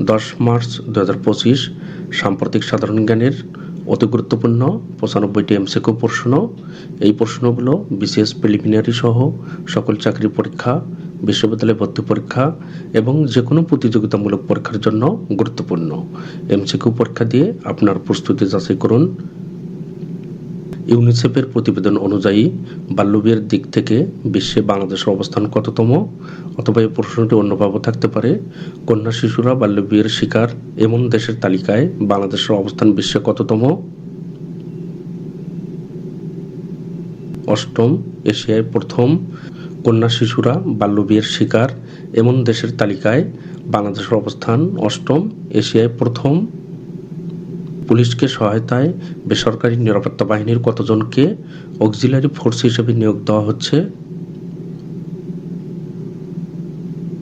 দশ মার্চ দু হাজার পঁচিশ, সাম্প্রতিক সাধারণ জ্ঞানের অতি গুরুত্বপূর্ণ পঁচানব্বইটি এমসিকিউ প্রশ্ন। এই প্রশ্নগুলো বিশেষ প্রিলিমিনারি সহ সকল চাকরি পরীক্ষা, বিশ্ববিদ্যালয় ভর্তি পরীক্ষা এবং যে কোনো প্রতিযোগিতামূলক পরীক্ষার জন্য গুরুত্বপূর্ণ। এমসিকিউ পরীক্ষা দিয়ে আপনার প্রস্তুতি যাচাই করুন। ইউনিসেফের প্রতিবেদন অনুযায়ী, বাল্যবিয়ের দিক থেকে বিশ্বে বাংলাদেশের অবস্থান কততম অথবা এই প্রশ্নটি অন্যভাবে থাকতে পারে। কন্যা শিশুরা বাল্যবিয়ের শিকার এমন দেশের তালিকায় বাংলাদেশের অবস্থান বিশ্বে কততম? অষ্টম, এশিয়ায় প্রথম, কন্যা শিশুরা বাল্যবিয়ের শিকার এমন দেশের তালিকায় বাংলাদেশের অবস্থান অষ্টম, এশিয়ায় প্রথম। পুলিশকে সহায়তায় বেসরকারি নিরাপত্তা বাহিনীর কতজনকে অক্সিলারি ফোর্স হিসেবে নিয়োগ দেওয়া হচ্ছে?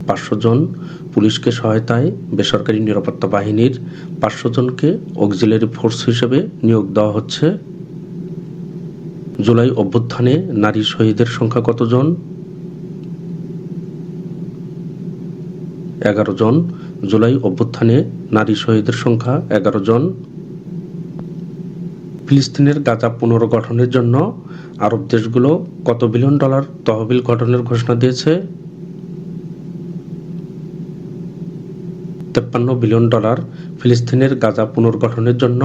পাঁচশো জন পুলিশকে সহায়তায় বেসরকারি নিরাপত্তা বাহিনীর পাঁচশো জনকে অক্সিলারি ফোর্স হিসেবে নিয়োগ দেওয়া হচ্ছে। জুলাই অভ্যুত্থানে নারী শহীদের সংখ্যা কতজন? এগারো জন। জুলাই অভ্যুত্থানে নারী শহীদের সংখ্যা এগারো জন। ফিলিস্তিনের গাজা পুনর্গঠনের জন্য আরব দেশগুলো কত বিলিয়ন ডলার তহবিল গঠনের ঘোষণা দিয়েছে? তেপ্পান্ন বিলিয়ন ডলার ফিলিস্তিনের গাজা পুনর্গঠনের জন্য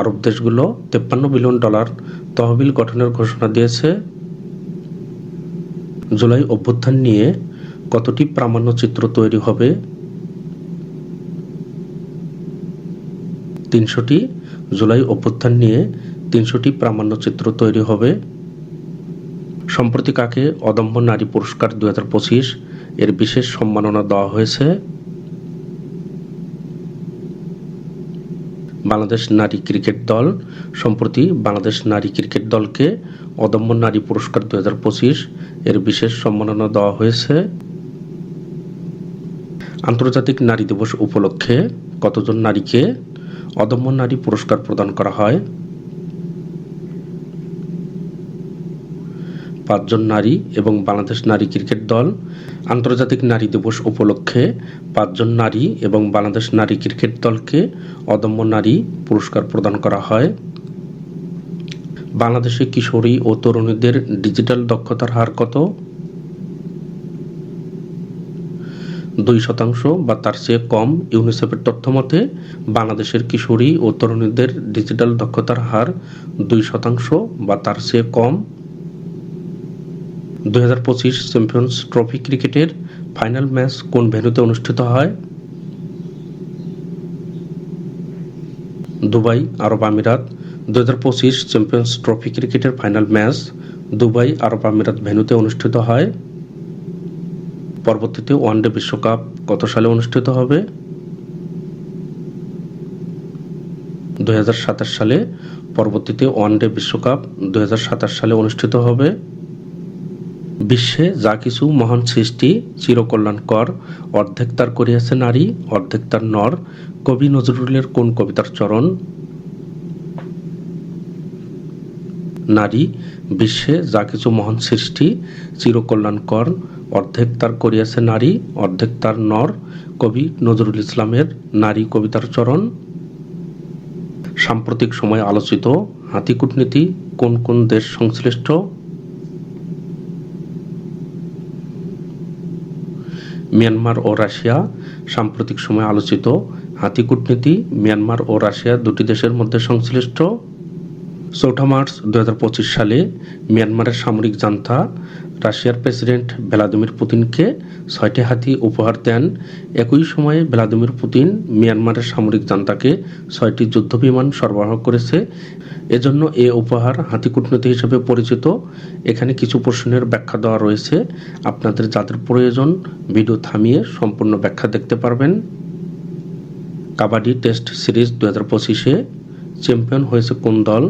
আরব দেশগুলো তেপ্পান্ন বিলিয়ন ডলার তহবিল গঠনের ঘোষণা দিয়েছে। জুলাই অভ্যুত্থান নিয়ে কতটি প্রামাণ্যচিত্র তৈরি হবে তিনশোটি জুলাই অভ্যুত্থান নিয়ে তিনশোটি প্রামাণ্যচিত্র তৈরি হবে। সম্প্রতি কাকে অদম্য নারী পুরস্কার দু হাজার পঁচিশ এর বিশেষ সম্মাননা দেওয়া হয়েছে? বাংলাদেশ নারী ক্রিকেট দল সম্প্রতি বাংলাদেশ নারী ক্রিকেট দলকে অদম্য নারী পুরস্কার দুই হাজার পঁচিশ এর বিশেষ সম্মাননা দেওয়া হয়েছে। আন্তর্জাতিক নারী দিবস উপলক্ষে কতজন নারীকে অদম্য নারী পুরস্কার প্রদান করা হয়। পাঁচজন নারী এবং বাংলাদেশ নারী ক্রিকেট দল, আন্তর্জাতিক নারী দিবস উপলক্ষে পাঁচজন নারী এবং বাংলাদেশ নারী ক্রিকেট দলকে অদম্য নারী পুরস্কার প্রদান করা হয়। বাংলাদেশে কিশোরী ও তরুণীদের ডিজিটাল দক্ষতার হার কত? দুই শতাংশ বা তার চেয়ে কম ইউনিসেফের তথ্য মতে, বাংলাদেশের কিশোরী ও তরুণীদের ডিজিটাল দক্ষতার হার দুই শতাংশ বা তার চেয়ে কম। দুই হাজার পঁচিশ চ্যাম্পিয়ন্স ট্রফি ক্রিকেটের ফাইনাল ম্যাচ কোন ভেন্যুতে অনুষ্ঠিত হয়? দুবাই, আরব আমিরাত। দু হাজার পঁচিশ চ্যাম্পিয়ন্স ট্রফি ক্রিকেটের ফাইনাল ম্যাচ দুবাই, আরব আমিরাত ভেন্যুতে অনুষ্ঠিত হয়। পরবর্তীতে ওয়ানডে বিশ্বকাপ কত সালে অনুষ্ঠিত হবে? দুই সালে। পরবর্তীতে ওয়ানডে বিশ্বকাপ দুই সালে অনুষ্ঠিত হবে। বিশ্বে যা কিছু মহান সৃষ্টি চিরকল্যাণকর অর্ধেক তার করিয়াছে নারী, অর্ধেক তার নর। কবি নজরুলের কোন কবিতার চরণ? নারী, বিশ্বে যা কিছু মহান সৃষ্টি চিরকল্যাণকর অর্ধেক তার করিয়াছে নারী, অর্ধেক তার নর। কবি নজরুল ইসলামের নারী কবিতার চরণ। সাম্প্রতিক সময়ে আলোচিত হাতি কূটনীতি কোন কোন দেশ সংশ্লিষ্ট? মিয়ানমার ও রাশিয়া। সাম্প্রতিক সময়ে আলোচিত হাতি কূটনীতি মিয়ানমার ও রাশিয়া দুটি দেশের মধ্যে সংশ্লিষ্ট। চৌঠা মার্চ দুই হাজার পঁচিশ সালে মিয়ানমারের সামরিক জান্তা রাশিয়ার প্রেসিডেন্ট ভ্লাদিমির পুতিনকে ছয়টি হাতি উপহার দেন। একই সময়ে ভ্লাদিমির পুতিন মিয়ানমারের সামরিক জান্তাকে ছয়টি যুদ্ধবিমান সরবরাহ করেছে। এজন্য এ উপহার হাতি কূটনীতি হিসেবে পরিচিত। এখানে কিছু প্রশ্নের ব্যাখ্যা দেওয়া রয়েছে। আপনাদের যাদের প্রয়োজন, ভিডিও থামিয়ে সম্পূর্ণ ব্যাখ্যা দেখতে পারবেন। কাবাডি টেস্ট সিরিজ দু হাজার পঁচিশে চ্যাম্পিয়ন হয়েছে কোন দল?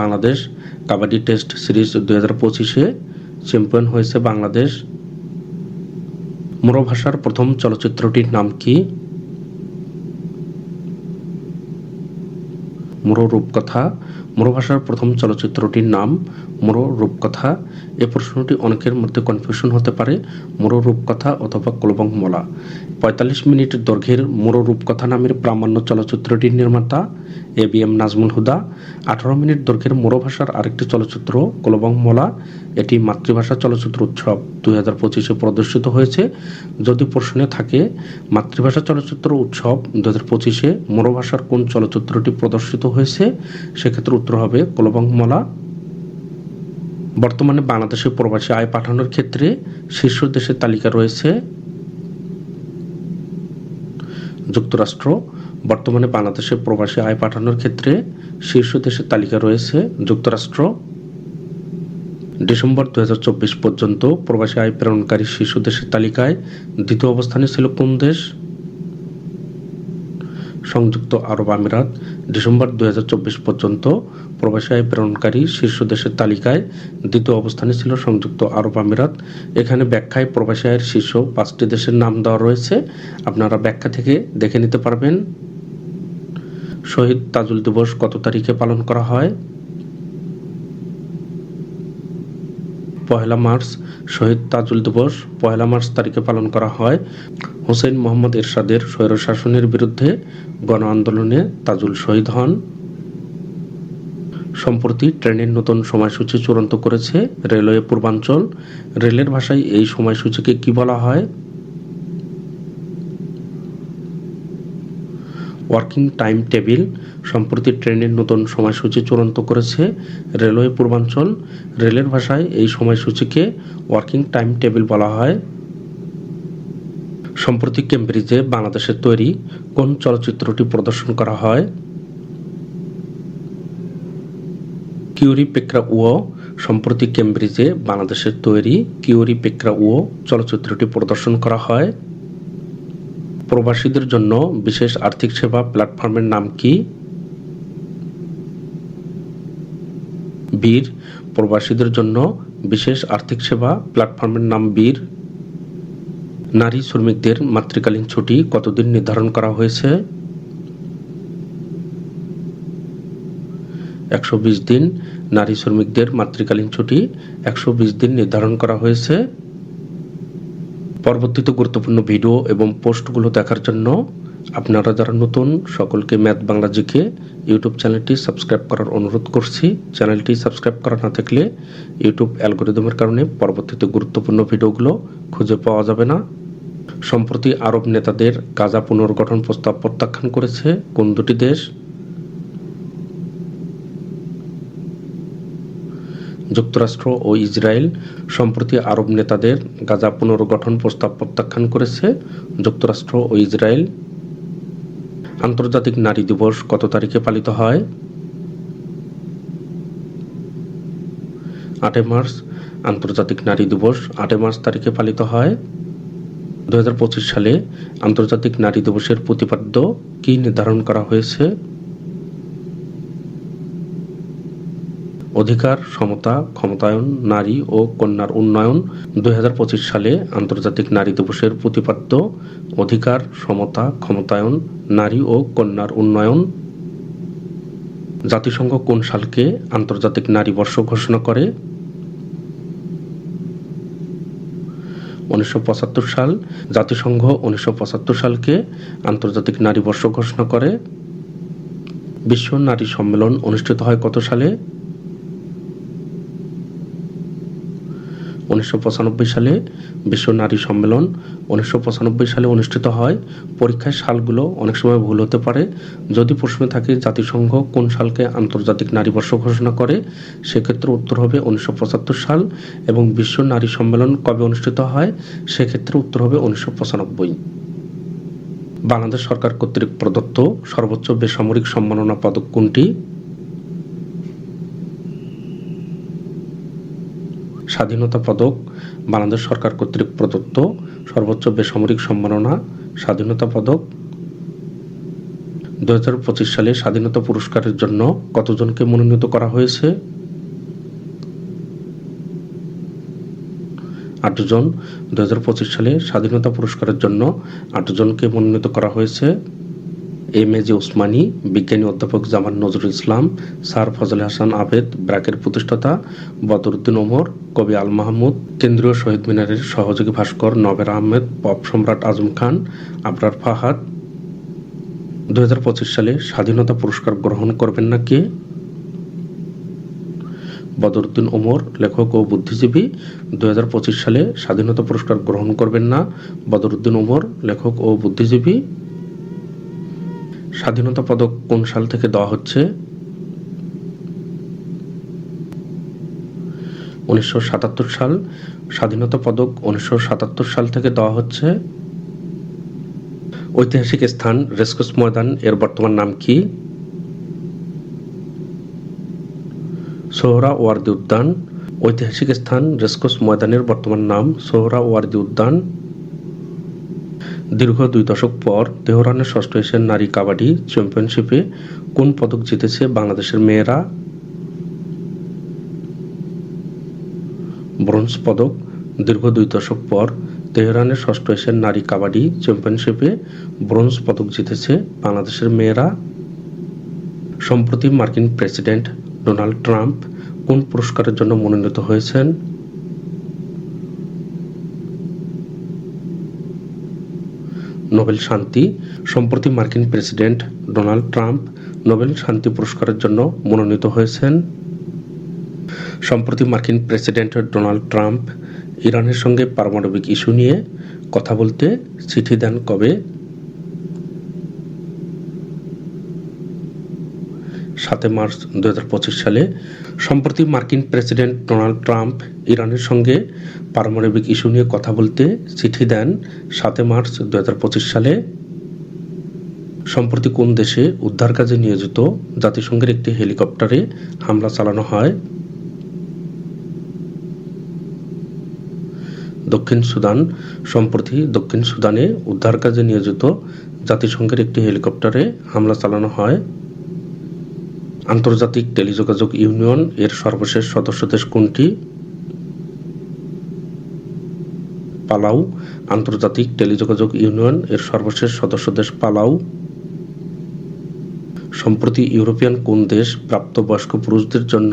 বাংলাদেশ কাবাডি টেস্ট সিরিজ দুই হাজার পঁচিশে চ্যাম্পিয়ন হয়েছে বাংলাদেশ। মোরো ভাষার প্রথম চলচ্চিত্রটির নাম কি? মোরো রূপকথা। মোরো ভাষার প্রথম চলচ্চিত্রটির নাম মোরো রূপকথা। এ প্রশ্নটি অনেকের মধ্যে কনফিউশন হতে পারে। মোরো রূপকথা অথবা কলবং মলা। পঁয়তাল্লিশ মিনিট দৈর্ঘ্যের মোরো রূপকথা নামের প্রামাণ্য চলচ্চিত্রটির নির্মাতা A B M Nazmul Huda, আঠারো মিনিট দৈর্ঘ্যের মোরো ভাষার আরেকটি চলচ্চিত্র কলবং মলা, এটি মাতৃভাষা চলচ্চিত্র উৎসব দুই হাজার পঁচিশে প্রদর্শিত হয়েছে। যদি প্রশ্নে থাকে, মাতৃভাষা চলচ্চিত্র উৎসব দু হাজার পঁচিশে মোরো ভাষার কোন চলচ্চিত্রটি প্রদর্শিত হয়েছে, সেক্ষেত্রে উত্তর হবে কলবং মলা। বর্তমানে বাংলাদেশে প্রবাসী আয় পাঠানোর ক্ষেত্রে শীর্ষ দেশের তালিকা রয়েছে যুক্তরাষ্ট্র, বর্তমানে বাংলাদেশে প্রবাসী আয় পাঠানোর ক্ষেত্রে শীর্ষ দেশের তালিকা রয়েছে যুক্তরাষ্ট্র। ডিসেম্বর দুই হাজার চব্বিশ পর্যন্ত প্রবাসী আয় প্রেরণকারী শীর্ষ দেশের তালিকায় দ্বিতীয় অবস্থানে ছিল কোন দেশ? সংযুক্ত আরব আমিরাত ডিসেম্বর দু হাজার চব্বিশ পর্যন্ত প্রবাসী আয় প্রেরণকারী শীর্ষ দেশের তালিকায় দ্বিতীয় অবস্থানে ছিল সংযুক্ত আরব আমিরাত। এখানে ব্যাখ্যায় প্রবাসী আয়ের শীর্ষ পাঁচটি দেশের নাম দেওয়া রয়েছে। আপনারা ব্যাখ্যা থেকে দেখে নিতে পারবেন। শহীদ তাজুল দিবস কত তারিখে পালন করা হয়? পহেলা মার্চ, শহীদ তাজুল দিবস পহেলা মার্চ তারিখে পালন করা হয়। হোসেন মোহাম্মদ এরশাদের স্বৈরশাসনের বিরুদ্ধে গণ আন্দোলনে তাজুল শহীদ হন। সম্প্রতি ট্রেনের নতুন সময়সূচি চূড়ান্ত করেছে রেলওয়ে পূর্বাঞ্চল। রেলের ভাষায় এই সময়সূচিকে কি বলা হয়? Working time table. সম্প্রতি ট্রেনের নতুন সময়সূচি চূড়ান্ত করেছে রেলওয়ে পূর্বাঞ্চল। রেলের ভাষায় এই সময়সূচিকে ওয়ার্কিং টাইম টেবিল বলা হয়। সম্প্রতি কেমব্রিজে বাংলাদেশের তৈরি কোন চলচ্চিত্রটি প্রদর্শন করা হয়? কিউরি পেকরা উও সম্প্রতি কেমব্রিজে বাংলাদেশের তৈরি কিউরি পেকরা উও চলচ্চিত্রটি প্রদর্শন করা হয়। প্রবাসীদের জন্য বিশেষ আর্থিক সেবা প্ল্যাটফর্মের নাম কি? বীর, প্রবাসীদের জন্য বিশেষ আর্থিক সেবা প্ল্যাটফর্মের নাম বীর। নারী শ্রমিকদের মাতৃকালীন ছুটি কতদিন নির্ধারণ করা হয়েছে? একশো বিশ দিন। নারী শ্রমিকদের মাতৃকালীন ছুটি একশো বিশ দিন নির্ধারণ করা হয়েছে। পরবর্তীতে গুরুত্বপূর্ণ ভিডিও এবং পোস্টগুলো দেখার জন্য আপনারা যারা নতুন, সকলকে ম্যাথ বাংলা জিকে ইউটিউব চ্যানেলটি সাবস্ক্রাইব করার অনুরোধ করছি। চ্যানেলটি সাবস্ক্রাইব করা না থাকলে ইউটিউব অ্যালগোরিদমের কারণে পরবর্তীতে গুরুত্বপূর্ণ ভিডিওগুলো খুঁজে পাওয়া যাবে না। সম্প্রতি আরব নেতাদের গাজা পুনর্গঠন প্রস্তাব প্রত্যাখ্যান করেছে কোন দুটি দেশ? যুক্তরাষ্ট্র ও ইসরায়েল সম্প্রতি আরব নেতাদের গাজা পুনর্গঠন প্রস্তাব প্রত্যাখ্যান করেছে। যুক্তরাষ্ট্র ও ইসরায়েল আন্তর্জাতিক নারী দিবস কত তারিখে পালিত হয়? আটই মার্চ, আন্তর্জাতিক নারী দিবস আটই মার্চ তারিখে পালিত হয়। দুহাজার পঁচিশ সালে আন্তর্জাতিক নারী দিবসের প্রতিপাদ্য কি নির্ধারণ করা হয়েছে? অধিকার, সমতা, ক্ষমতায়ন, নারী ও কন্যার উন্নয়ন। দুই হাজার পঁচিশ সালে আন্তর্জাতিক নারী দিবসের প্রতিপাদ্য অধিকার, সমতা, ক্ষমতায়ন, নারী ও কন্যার উন্নয়ন। জাতিসংঘ কোন সালকে আন্তর্জাতিক নারী বর্ষ ঘোষণা করে? উনিশশো পঁচাত্তর সাল জাতিসংঘ উনিশশো পঁচাত্তর সালকে আন্তর্জাতিক নারী বর্ষ ঘোষণা করে। বিশ্ব নারী সম্মেলন অনুষ্ঠিত হয় কত সালে? উনিশশো পঁচানব্বই সালে বিশ্ব নারী সম্মেলন। উনিশশো পঁচানব্বই সালে অনুষ্ঠিত হয়। পরীক্ষায় সালগুলো অনেক সময় ভুল হতে পারে। যদি প্রশ্নে থাকে জাতিসংঘ কোন সালকে আন্তর্জাতিক নারী বর্ষ ঘোষণা করে, সেক্ষেত্রে উত্তর হবে উনিশশো পঁচাত্তর সাল এবং বিশ্ব নারী সম্মেলন কবে অনুষ্ঠিত হয়, সেক্ষেত্রে উত্তর হবে উনিশশো পঁচানব্বই। বাংলাদেশ সরকার কর্তৃক প্রদত্ত সর্বোচ্চ বেসামরিক সম্মাননা পদক কোনটি? স্বাধীনতা পদক বাংলাদেশ সরকার কর্তৃক প্রদত্ত সর্বোচ্চ বেসামরিক সম্মাননা স্বাধীনতা পদক। দুই হাজার পঁচিশ সালে স্বাধীনতা পুরস্কারের জন্য কতজনকে মনোনীত করা হয়েছে? আটজন। দু হাজার পঁচিশ সালে স্বাধীনতা পুরস্কারের জন্য আটজনকে মনোনীত করা হয়েছে। এম এ জে ওসমানী, বিজ্ঞানী অধ্যাপক জামান নজরুল ইসলাম, স্যার ফজল হাসান আবেদ, ব্র্যাকের প্রতিষ্ঠাতা, বদরুদ্দিন ওমর, কবি আল মাহমুদ, কেন্দ্রীয় শহীদ মিনারের সহযোগী ভাস্কর নবের আহমেদ, পপ সম্রাট আজম খান, আবরার ফাহাদ। দুহাজার পঁচিশ সালে স্বাধীনতা পুরস্কার গ্রহণ করবেন না কে? বদরুদ্দিন ওমর, লেখক ও বুদ্ধিজীবী। দুই হাজার পঁচিশ সালে স্বাধীনতা পুরস্কার গ্রহণ করবেন না বদরুদ্দিন ওমর, লেখক ও বুদ্ধিজীবী। স্বাধীনতা পদক কোন সাল থেকে দেওয়া হচ্ছে? উনিশশো সাতাত্তর সাল। স্বাধীনতা পদক উনিশশো সাতাত্তর সাল থেকে দেওয়া হচ্ছে। ঐতিহাসিক স্থান রেসকোস ময়দান, এর বর্তমান নাম কি? সোহরা ওয়ার্দি উদ্যান। ঐতিহাসিক স্থান রেসকোর্স ময়দানের বর্তমান নাম সোহরা ওয়ার্দি উদ্যান। দীর্ঘ দুই দশক পর তেহরানের ষষ্ঠ এশিয়ান নারী কাবাডি চ্যাম্পিয়নশিপে কোন পদক জিতেছে বাংলাদেশের মেয়েরা? ব্রোঞ্জ পদক। দীর্ঘ দুই দশক পর তেহরানের ষষ্ঠ এশিয়ান নারী কাবাডি চ্যাম্পিয়নশিপে ব্রোঞ্জ পদক জিতেছে বাংলাদেশের মেয়েরা। সম্প্রতি মার্কিন প্রেসিডেন্ট ডোনাল্ড ট্রাম্প কোন পুরস্কারের জন্য মনোনীত হয়েছেন? নোবেল শান্তি সম্প্রতি মার্কিন প্রেসিডেন্ট ডোনাল্ড ট্রাম্প নোবেল শান্তি পুরস্কারের জন্য মনোনীত হয়েছেন। সম্প্রতি মার্কিন প্রেসিডেন্ট ডোনাল্ড ট্রাম্প ইরানের সঙ্গে পারমাণবিক ইস্যু নিয়ে কথা বলতে চিঠি দেন কবে? সাতে মার্চ দুই হাজার পঁচিশ সালে, সম্প্রতি মার্কিন প্রেসিডেন্ট ডোনাল্ড ট্রাম্প ইরানের সঙ্গে পারমাণবিক ইস্যু নিয়ে কথা বলতে চিঠি দেন সাতে মার্চ দুই হাজার পঁচিশ সালে। সম্প্রতি কোন দেশে উদ্ধার কাজে নিয়োজিত জাতিসংঘের একটি হেলিকপ্টারে হামলা চালানো হয়? দক্ষিণ সুদান। সম্প্রতি দক্ষিণ সুদানে উদ্ধার কাজে নিয়োজিত জাতিসংঘের একটি হেলিকপ্টারে হামলা চালানো হয়। আন্তর্জাতিক টেলিযোগাযোগ ইউনিয়ন এর সর্বশেষ সদস্য দেশ কোনটি? পালাউ আন্তর্জাতিক টেলিযোগাযোগ ইউনিয়ন এর সর্বশেষ সদস্য দেশ পালাউ সম্প্রতি ইউরোপিয়ান কোন দেশ প্রাপ্তবয়স্ক পুরুষদের জন্য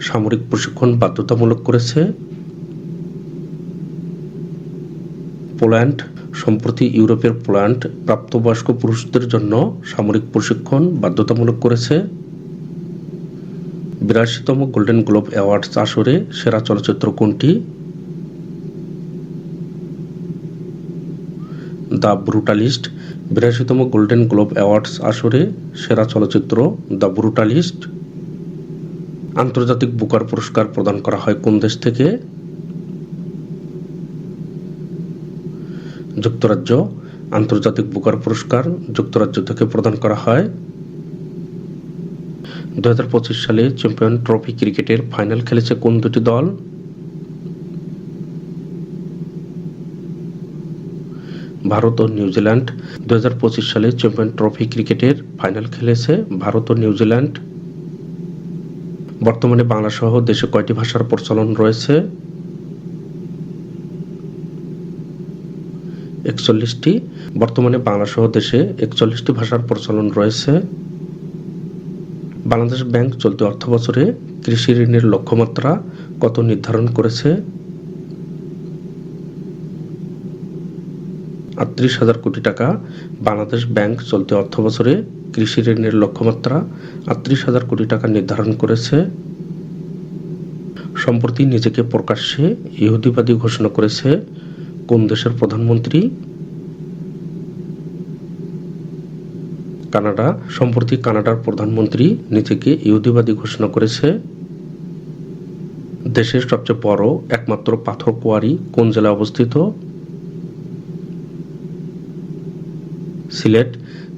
সামরিক প্রশিক্ষণ বাধ্যতামূলক করেছে? পোল্যান্ড, সম্প্রতি ইউরোপের পোল্যান্ড প্রাপ্তবয়স্ক পুরুষদের জন্য সামরিক প্রশিক্ষণ বাধ্যতামূলক করেছে। বিরাশিতম গোল্ডেন গ্লোব অ্যাওয়ার্ডস আসরে সেরা চলচ্চিত্র কোনটি? The Brutalist. বিরাশিতম golden globe awards আসরে সেরা চলচ্চিত্র দ্য ব্রুটালিস্ট। আন্তর্জাতিক বুকার পুরস্কার প্রদান করা হয় কোন দেশ থেকে? যুক্তরাজ্য। আন্তর্জাতিক বুকার পুরস্কার যুক্তরাজ্য থেকে প্রদান করা হয় দুই হাজার পঁচিশ সালে চ্যাম্পিয়ন ট্রফি ক্রিকেটের ফাইনাল খেলেছে কোন দুটি দল? ভারত ও নিউজিল্যান্ড। দু হাজার পঁচিশ সালে চ্যাম্পিয়ন ট্রফি ক্রিকেটের ফাইনাল খেলেছে ভারত ও নিউজিল্যান্ড। বর্তমানে বাংলা সহ দেশে কয়টি ভাষার প্রচলন রয়েছে? একচল্লিশটি। বর্তমানে বাংলা সহ দেশে একচল্লিশটি ভাষার প্রচলন রয়েছে। বাংলাদেশ ব্যাংক চলতি অর্থ বছরে কৃষি ঋণের লক্ষ্যমাত্রা কত নির্ধারণ করেছে? আটত্রিশ হাজার কোটি টাকা। বাংলাদেশ ব্যাংক চলতি অর্থ বছরে কৃষি ঋণের লক্ষ্যমাত্রা আটত্রিশ হাজার কোটি টাকা নির্ধারণ করেছে। সম্প্রতি নিজেকে প্রকাশ্যে ইহুদিবাদী ঘোষণা করেছে। কোন দেশের প্রধানমন্ত্রী? কানাডা, সম্প্রতি কানাডার প্রধানমন্ত্রী নিজেকে ইহুদিবাদী ঘোষণা করেছে। দেশের সবচেয়ে বড় একমাত্র পাথর কোয়ারি কোন জেলায় অবস্থিত? সিলেট,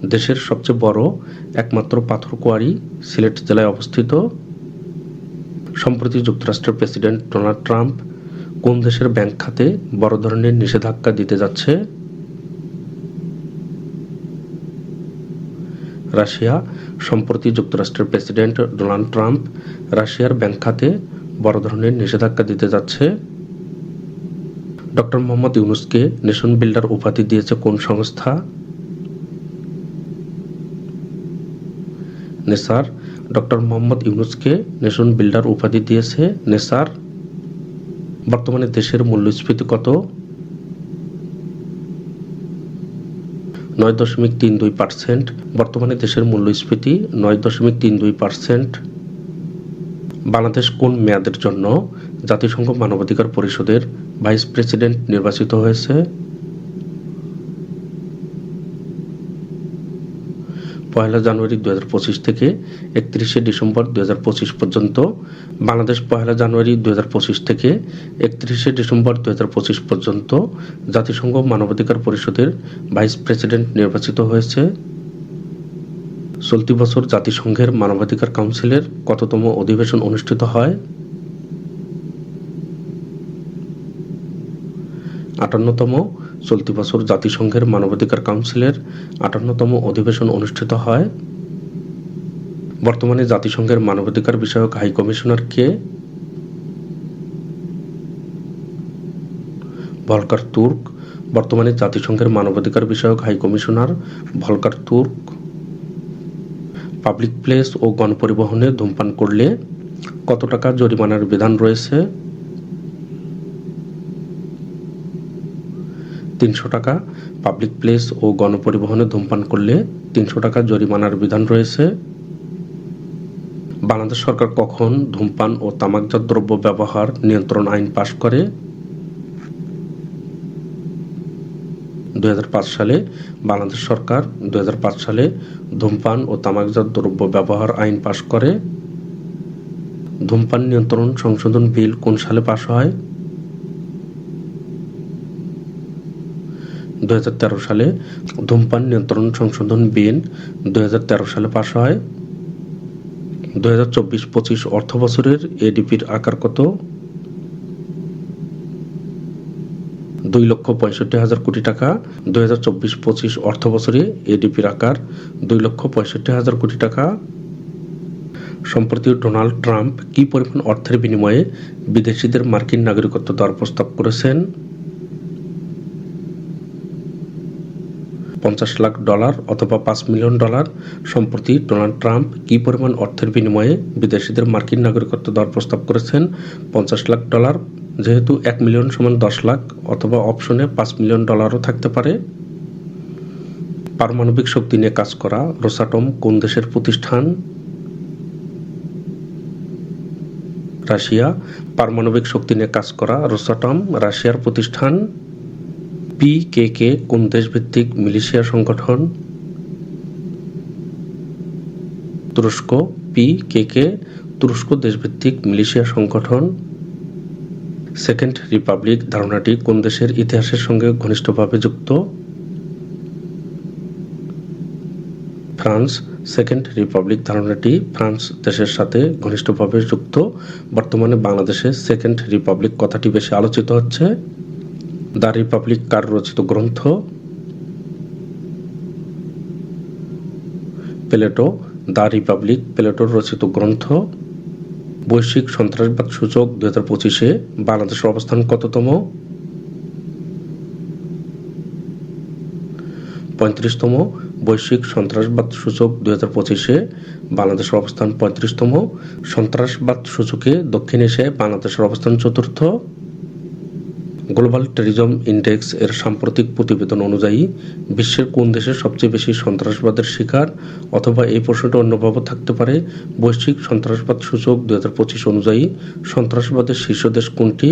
দেশের সবচেয়ে বড় একমাত্র পাথর কোয়ারি সিলেট জেলায় অবস্থিত। সম্প্রতি যুক্তরাষ্ট্রের প্রেসিডেন্ট ডোনাল্ড ট্রাম্প কোন দেশের ব্যাংক খাতে বড় ধরনের নিষেধাজ্ঞা দিতে যাচ্ছে? রাশিয়া, সম্প্রতি যুক্তরাষ্ট্রের প্রেসিডেন্ট ডোনাল্ড ট্রাম্প রাশিয়ার ব্যাংক খাতে বড় ধরনের নিষেধাজ্ঞা দিতে যাচ্ছে। ডক্টর মোহাম্মদ ইউনুসকে নেশন বিল্ডার উপাধি দিয়েছে কোন সংস্থা? নেসার, ডক্টর মোহাম্মদ ইউনুসকে নেশন বিল্ডার উপাধি দিয়েছে নেসার। বর্তমানে দেশের মূল্যস্ফীতি কত? নয় দশমিক তিন দুই পার্সেন্ট। বর্তমানে দেশের মূল্যস্ফীতি নয় দশমিক তিন দুই পার্সেন্ট। বাংলাদেশ কোন মেয়াদের জন্য জাতিসংঘ মানবাধিকার পরিষদের ভাইস প্রেসিডেন্ট নির্বাচিত হয়েছে? পয়লা জানুয়ারি দু হাজার পঁচিশ থেকে একত্রিশে ডিসেম্বর দু হাজার পঁচিশ পর্যন্ত, বাংলাদেশ পয়লা জানুয়ারি দু হাজার পঁচিশ থেকে একত্রিশে ডিসেম্বর দু হাজার পঁচিশ পর্যন্ত জাতিসংঘ মানবাধিকার পরিষদের ভাইস প্রেসিডেন্ট নির্বাচিত হয়েছে। চলতি বছর জাতিসংঘের মানবাধিকার কাউন্সিলের কততম অধিবেশন অনুষ্ঠিত হয়? আটান্নতম চলতি বছর জাতিসংঘের মানবাধিকার কাউন্সিলের আটান্নতম অধিবেশন অনুষ্ঠিত হয়। বর্তমানে জাতিসংঘের মানবাধিকার বিষয়ক হাই কমিশনার কে? Volker Turk. বর্তমানে জাতিসংঘের মানবাধিকার বিষয়ক high commissioner Volker Turk. Public place ও গণপরিবহনে ধূমপান করলে কত টাকা জরিমানার বিধান রয়েছে? তিনশো টাকা। পাবলিক প্লেস ও গণপরিবহনে ধূমপান করলে তিনশো টাকা জরিমানার বিধান রয়েছে। বাংলাদেশ সরকার কখন ধূমপান ও তামাকজাত দ্রব্য ব্যবহার নিয়ন্ত্রণ আইন পাশ করে? দুই হাজার পাঁচ সালে বাংলাদেশ সরকার দুই হাজার পাঁচ সালে ধূমপান ও তামাকজাত দ্রব্য ব্যবহার আইন পাশ করে। ধূমপান নিয়ন্ত্রণ সংশোধন বিল কোন সালে পাশ হয়? দুই হাজার তেরো সালে ধূমপান নিয়ন্ত্রণ সংশোধন বিল দু হাজার তেরো সালে পাশ হয়। দু হাজার চব্বিশ পঁচিশ অর্থ বছরের এডিপির আকার কত? দুই লক্ষ পঁয়ষট্টি হাজার কোটি টাকা। দুই হাজার চব্বিশ পঁচিশ অর্থ বছরে এডিপির আকার দুই লক্ষ পঁয়ষট্টি হাজার কোটি টাকা। সম্প্রতি ডোনাল্ড ট্রাম্প কি পরিমাণ অর্থের বিনিময়ে বিদেশিদের মার্কিন নাগরিকত্ব দেওয়ার প্রস্তাব করেছেন? পঞ্চাশ লাখ ডলার অথবা পাঁচ মিলিয়ন ডলার সম্প্রতি ডোনাল্ড ট্রাম্প কি পরিমাণ অর্থের বিনিময়ে বিদেশিদের মার্কিন নাগরিকত্ব দেওয়ার প্রস্তাব করেছেন? পঞ্চাশ লাখ ডলার যেহেতু এক মিলিয়ন সমান দশ লাখ অথবা অপশনে পাঁচ মিলিয়ন ডলারও থাকতে পারে। পারমাণবিক শক্তি নিয়ে কাজ করা রোসাটম কোন দেশের প্রতিষ্ঠান? রাশিয়া। পারমাণবিক শক্তি নিয়ে কাজ করা রোসাটম রাশিয়ার প্রতিষ্ঠান। পিকেকে কোন দেশভিত্তিক মিলিশিয়া সংগঠন? তুরস্ক পিকেকে তুরস্ক দেশভিত্তিক মিলিশিয়া সংগঠন। সেকেন্ড রিপাবলিক ধারণাটি কোন দেশের ইতিহাসের সঙ্গে ঘনিষ্ঠভাবে যুক্ত? ফ্রান্স সেকেন্ড রিপাবলিক ধারণাটি ফ্রান্স দেশের সাথে ঘনিষ্ঠভাবে যুক্ত। বর্তমানে বাংলাদেশে সেকেন্ড রিপাবলিক কথাটি বেশি আলোচিত হচ্ছে। দ্য রিপাবলিক কার রচিত গ্রন্থ প্লেটো, দ্য রিপাবলিক প্লেটোর রচিত গ্রন্থ, বৈশ্বিক সন্ত্রাসবাদ সূচক দুই হাজার পঁচিশে বাংলাদেশের অবস্থান কততম? পঁয়ত্রিশতম, বৈশ্বিক সন্ত্রাসবাদ সূচক দুই হাজার পঁচিশে বাংলাদেশের অবস্থান পঁয়ত্রিশতম, সন্ত্রাসবাদ সূচকে দক্ষিণ এশিয়ায় বাংলাদেশের অবস্থান চতুর্থ। গ্লোবাল টেরিজম ইন্ডেক্স এর সাম্প্রতিক প্রতিবেদন অনুযায়ী, বিশ্বের কোন দেশে সবচেয়ে বেশি সন্ত্রাসবাদের শিকার অথবা এই প্রশ্নটা অন্যভাবে থাকতে পারে, বৈশ্বিক সন্ত্রাসবাদ সূচক দুই হাজার পঁচিশ অনুযায়ী সন্ত্রাসবাদের শীর্ষ দেশ কোনটি?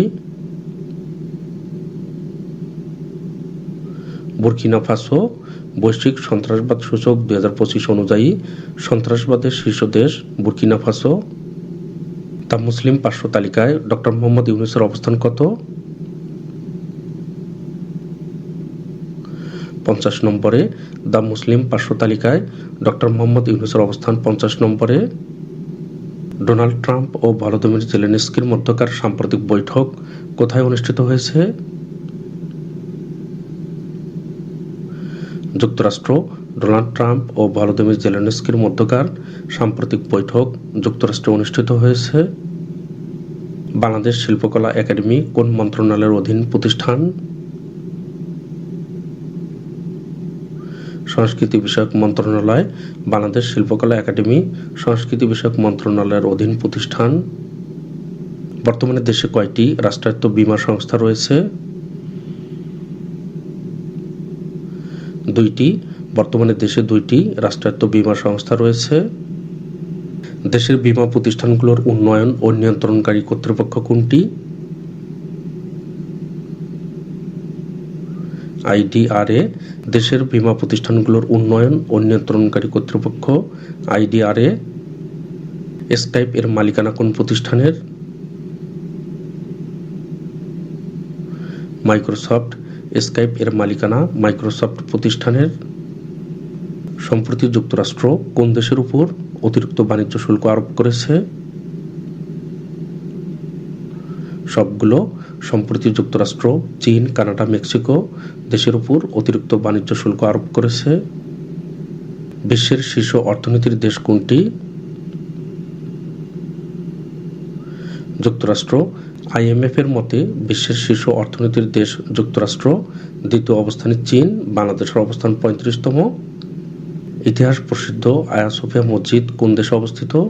বুরকিনা ফাসো, বৈশ্বিক সন্ত্রাসবাদ সূচক দুই হাজার পঁচিশ অনুযায়ী সন্ত্রাসবাদের শীর্ষ দেশ বুরকিনা ফাসো। তা মুসলিম পার্শ্ব তালিকায় ডক্টর মোহাম্মদ ইউনুসের অবস্থান কত? পঞ্চাশ নম্বরে দ্য মুসলিম পার্শ্ব তালিকায় ডক্টর মোহাম্মদ ইউনুসের অবস্থান পঞ্চাশ নম্বরে। ডোনাল্ড ট্রাম্প ও ভলোদিমির জেলেনস্কির মধ্যকার সাম্প্রতিক বৈঠক কোথায় অনুষ্ঠিত হয়েছে? যুক্তরাষ্ট্র, ডোনাল্ড ট্রাম্প ও ভলোদিমির জেলেনস্কির মধ্যকার সাম্প্রতিক বৈঠক যুক্তরাষ্ট্রে অনুষ্ঠিত হয়েছে। বাংলাদেশ শিল্পকলা একাডেমি কোন মন্ত্রণালয়ের অধীন প্রতিষ্ঠান? সংস্কৃতি বিষয়ক মন্ত্রণালয়, বাংলাদেশ শিল্পকলা একাডেমি, সংস্কৃতি বিষয়ক মন্ত্রণালয়ের অধীন প্রতিষ্ঠান। বর্তমানে দেশে কয়টি রাষ্ট্রায়ত্ত বীমা সংস্থা রয়েছে? দুইটি। বর্তমানে দেশে দুইটি রাষ্ট্রায়ত্ত বীমা সংস্থা রয়েছে। দেশের বীমা প্রতিষ্ঠানগুলোর উন্নয়ন ও নিয়ন্ত্রণকারী কর্তৃপক্ষ কোনটি? আইডিআরএ দেশের বীমা প্রতিষ্ঠানগুলোর উন্নয়ন ও নিয়ন্ত্রণকারী কর্তৃপক্ষ আইডিআরএ স্কাইপ এর মালিকানা কোন প্রতিষ্ঠানের? মাইক্রোসফট স্কাইপ এর মালিকানা মাইক্রোসফট প্রতিষ্ঠানের। সম্প্রতি যুক্তরাষ্ট্র কোন দেশের উপর অতিরিক্ত বাণিজ্য শুল্ক আরোপ করেছে? সবগুলো সম্প্রতি যুক্তরাষ্ট্র, চীন, কানাডা, মেক্সিকো দেশের উপর অতিরিক্ত বাণিজ্য শুল্ক আরোপ করেছে। বিশ্বের শীর্ষ অর্থনীতির দেশ কোনটি? যুক্তরাষ্ট্র আইএমএফ এর মতে, বিশ্বের শীর্ষ অর্থনীতির দেশ যুক্তরাষ্ট্র। দ্বিতীয় অবস্থানে চীন, বাংলাদেশের অবস্থান পঁয়ত্রিশতম। ইতিহাস প্রসিদ্ধ আয়া সোফিয়া মসজিদ কোন দেশে অবস্থিত?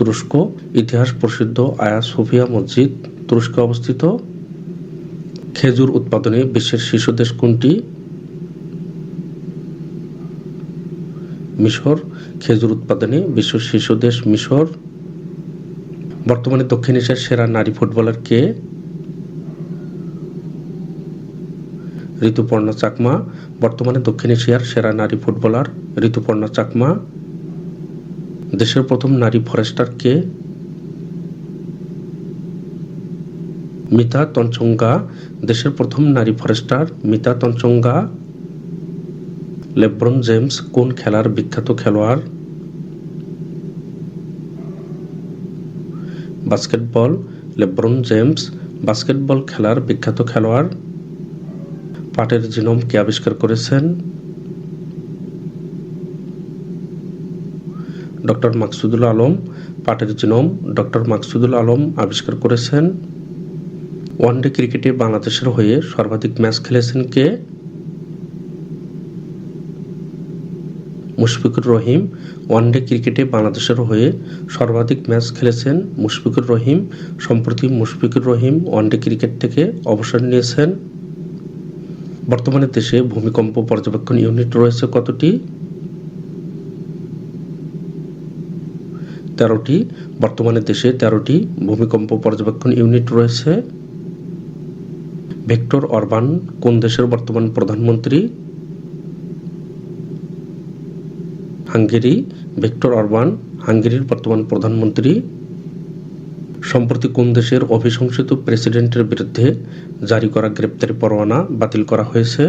তুরস্ক, ইতিহাস প্রসিদ্ধ আয়া সোফিয়া মসজিদ, তুরস্কে অবস্থিত। খেজুর উৎপাদনে বিশ্বের শীর্ষ দেশ কোনটি? মিশর, খেজুর উৎপাদনে বিশ্বের শীর্ষ দেশ মিশর। বর্তমানে দক্ষিণ এশিয়ার সেরা নারী ফুটবলার কে? ঋতুপর্ণা চাকমা। বর্তমানে দক্ষিণ এশিয়ার সেরা নারী ফুটবলার ঋতুপর্ণা চাকমা। দেশের প্রথম নারী ফরেস্টার কে মিতা তঞ্চঙ্গা, দেশের প্রথম নারী forester Mita Tanchangya, LeBron James কোন খেলার বিখ্যাত খেলোয়াড়? বাস্কেটবল, লেব্রন জেমস বাস্কেটবল খেলার বিখ্যাত খেলোয়াড়। পাটের জিনোম কে আবিষ্কার করেছেন? ডক্টর মাকসুদুল আলম পাটের জিনোম ডক্টর মাকসুদুল আলম আবিষ্কার করেছেন ওয়ানডে ক্রিকেটে বাংলাদেশের হয়ে সর্বাধিক ম্যাচ খেলেছেন কে? মুশফিকুর রহিম। ওয়ানডে ক্রিকেটে বাংলাদেশের হয়ে সর্বাধিক ম্যাচ খেলেছেন মুশফিকুর রহিম। সম্প্রতি মুশফিকুর রহিম ওয়ানডে ক্রিকেট থেকে অবসর নিয়েছেন। বর্তমানে দেশে ভূমিকম্প পর্যবেক্ষণ ইউনিট রয়েছে কতটি? তেরোটি, বর্তমানে দেশে তেরোটি ভূমিকম্প পর্যবেক্ষণ ইউনিট রয়েছে। ভেক্টর অরবান, কোন দেশের বর্তমান প্রধানমন্ত্রী? হাঙ্গেরি, ভেক্টর অরবান, হাঙ্গেরির বর্তমান প্রধানমন্ত্রী। সম্প্রতি কোন দেশের অভিশংসিত প্রেসিডেন্টের বিরুদ্ধে জারি করা গ্রেপ্তারি পরোয়ানা বাতিল করা হয়েছে?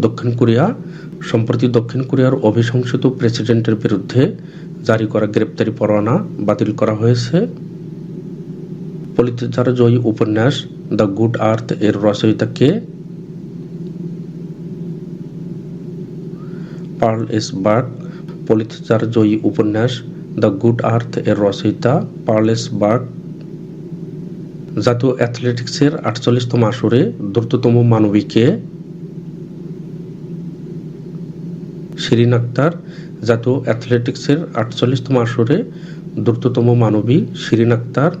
দক্ষিণ কোরিয়া সম্প্রতি দক্ষিণ কোরিয়ার অভিশংসিত প্রেসিডেন্টের বিরুদ্ধে জারি করা গ্রেপ্তারি পরোয়ানা বাতিল করা হয়েছে। পলিতজার জয়ী উপন্যাস দ্য গুড আর্থ এর রচয়িতা কে পার্ল এস বার্গ পলিতজার জয়ী উপন্যাস দ্য গুড আর্থ এর রচয়িতা পার্ল এস বার্গ জাতীয় অ্যাথলেটিক্সের আটচল্লিশতম আসরে দ্রুততম মানবীকে শিরিন আক্তার জাতীয় অ্যাথলেটিক্সের আটচল্লিশতম আসরে দ্রুততম মানবী Shirin Akter.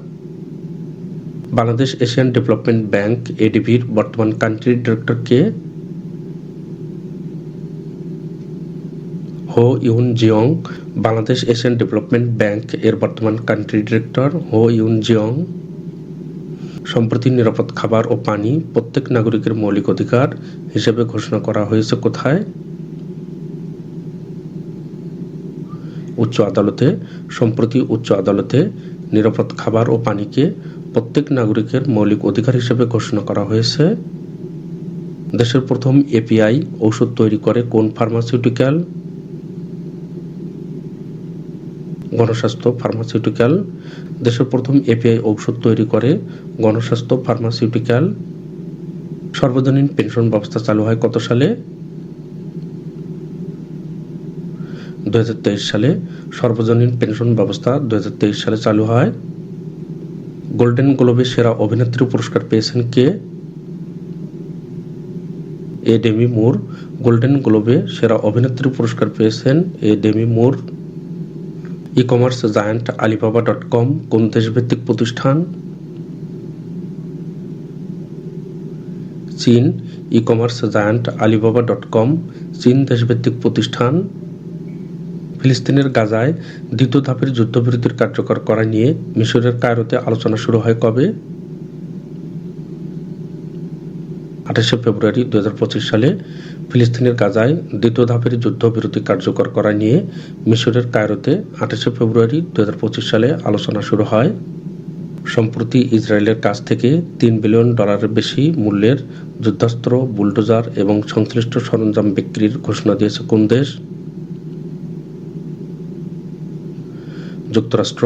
Bangladesh Asian development bank এডিবির বর্তমান কান্ট্রি ডিরেক্টর কে Hoe Yun Jeong, Bangladesh Asian development bank এর বর্তমান country director Hoe Yun Jeong. সম্প্রতি নিরাপদ খাবার ও পানি প্রত্যেক নাগরিকের মৌলিক অধিকার হিসেবে ঘোষণা করা হয়েছে কোথায়? উচ্চ আদালতে, সম্প্রতি উচ্চ আদালতে নিরাপদ খাবার ও পানিকে প্রত্যেক নাগরিকের মৌলিক অধিকার হিসেবে ঘোষণা করা হয়েছে। দেশের প্রথম এপিআই ঔষধ তৈরি করে কোন ফার্মাসিউটিক্যাল? গণস্বাস্থ্য ফার্মাসিউটিক্যাল। দেশের প্রথম এপিআই ঔষধ তৈরি করে গণস্বাস্থ্য ফার্মাসিউটিক্যাল। সর্বজনীন পেনশন ব্যবস্থা চালু হয় কত সালে? দুই হাজার তেইশ সালে সর্বজনীন পেনশন ব্যবস্থা দুই হাজার তেইশ সালে চালু হয়। গোল্ডেন গ্লোবে সেরা অভিনেত্রী পুরস্কার পেয়েছেন কে? এ. ডেমি মুর। গোল্ডেন গ্লোবে সেরা অভিনেত্রী পুরস্কার পেয়েছেন A. Demi Moore. E commerce giant Alibaba dot com, কোন দেশভিত্তিক প্রতিষ্ঠান? চীন। E commerce giant Alibaba dot com, চীন দেশভিত্তিক প্রতিষ্ঠান। ফিলিস্তিনের গাজায় দ্বিতীয় ধাপের যুদ্ধবিরতির কার্যকর করা নিয়ে মিশরের কায়রোতে আলোচনা শুরু হয় কবে? আঠাশে ফেব্রুয়ারি দু হাজার পঁচিশ সালে ফিলিস্তিনের গাজায় দ্বিতীয় ধাপের যুদ্ধবিরতি কার্যকর করা নিয়ে মিশরের কায়রোতে আঠাশে ফেব্রুয়ারি দুই হাজার পঁচিশ সালে আলোচনা শুরু হয়। সম্প্রতি ইসরায়েলের কাছ থেকে তিন বিলিয়ন ডলারের বেশি মূল্যের যুদ্ধাস্ত্র, বুলডোজার এবং সংশ্লিষ্ট সরঞ্জাম বিক্রির ঘোষণা দিয়েছে কোন দেশ? যুক্তরাষ্ট্র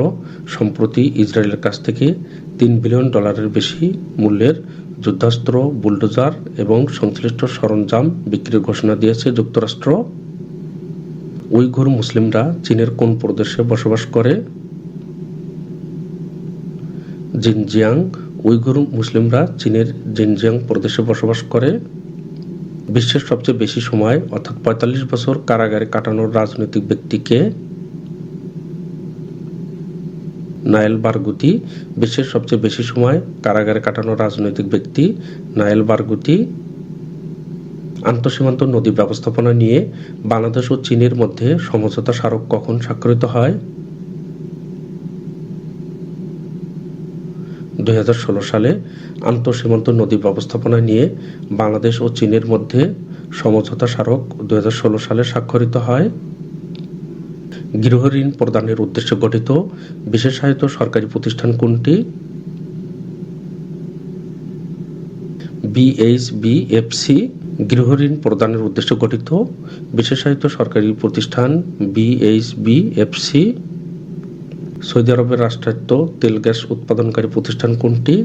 সম্প্রতি ইসরায়েলের কাছ থেকে তিন বিলিয়ন ডলারের বেশি মূল্যের যুদ্ধাস্ত্র, বুলডোজার এবং সংশ্লিষ্ট সরঞ্জাম বিক্রির ঘোষণা দিয়েছে যুক্তরাষ্ট্র। উইঘুর মুসলিমরা চীনের কোন প্রদেশে বসবাস করে? জিনজিয়াং। উইঘুর মুসলিমরা চীনের জিনজিয়াং প্রদেশে বসবাস করে। বিশ্বের সবচেয়ে বেশি সময়, অর্থাৎ পঁয়তাল্লিশ বছর কারাগারে কাটানোর রাজনৈতিক ব্যক্তিকে নায়েল বারগুতি বিশ্বের সবচেয়ে বেশি সময় কারাগারে কাটানো রাজনৈতিক ব্যক্তি নায়েল বারগুতি আন্তঃসীমান্ত নদী ব্যবস্থাপনা নিয়ে বাংলাদেশ ও চীনের মধ্যে সমঝোতা স্মারক কখন স্বাক্ষরিত হয়? দুই হাজার ষোলো সালে আন্তঃসীমান্ত নদী ব্যবস্থাপনা নিয়ে বাংলাদেশ ও চীনের মধ্যে সমঝোতা স্মারক দুই হাজার ষোলো সালে স্বাক্ষরিত হয়। গৃহ ঋণ প্রদানের উদ্দেশ্যে গঠিত বিশেষায়িত সরকারি প্রতিষ্ঠান কোনটি? বিএইচবিএফসি গৃহ ঋণ প্রদানের উদ্দেশ্যে গঠিত বিশেষায়িত সরকারি প্রতিষ্ঠান বিএইচবিএফসি সৌদি আরবের রাষ্ট্রায়ত্ত তেল, গ্যাস উৎপাদনকারী প্রতিষ্ঠান কোনটি?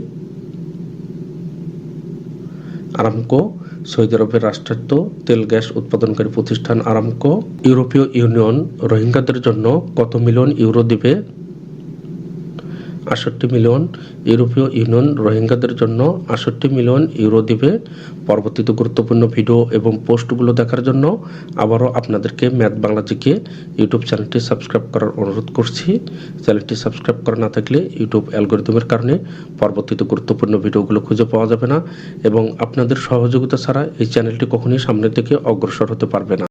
আরামকো সৌদি আরবের রাষ্ট্রায়ত্ত তেল, গ্যাস উৎপাদনকারী প্রতিষ্ঠান আরামকো ইউরোপীয় ইউনিয়ন রোহিঙ্গাদের জন্য কত মিলিয়ন ইউরো দিবে? আষট্টি মিলিয়ন ইউরোপীয় ইউনিয়ন রোহিঙ্গাদের জন্য আষট্টি মিলিয়ন ইউরো দিবে। পরবর্তীতে গুরুত্বপূর্ণ ভিডিও এবং পোস্টগুলো দেখার জন্য আবারও আপনাদেরকে ম্যাথ বাংলাজিকে ইউটিউব চ্যানেলটি সাবস্ক্রাইব করার অনুরোধ করছি। চ্যানেলটি সাবস্ক্রাইব করা না থাকলে ইউটিউব অ্যালগোরিদমের কারণে পরবর্তীতে গুরুত্বপূর্ণ ভিডিওগুলো খুঁজে পাওয়া যাবে না এবং আপনাদের সহযোগিতা ছাড়া এই চ্যানেলটি কখনোই সামনের দিকে অগ্রসর হতে পারবে না।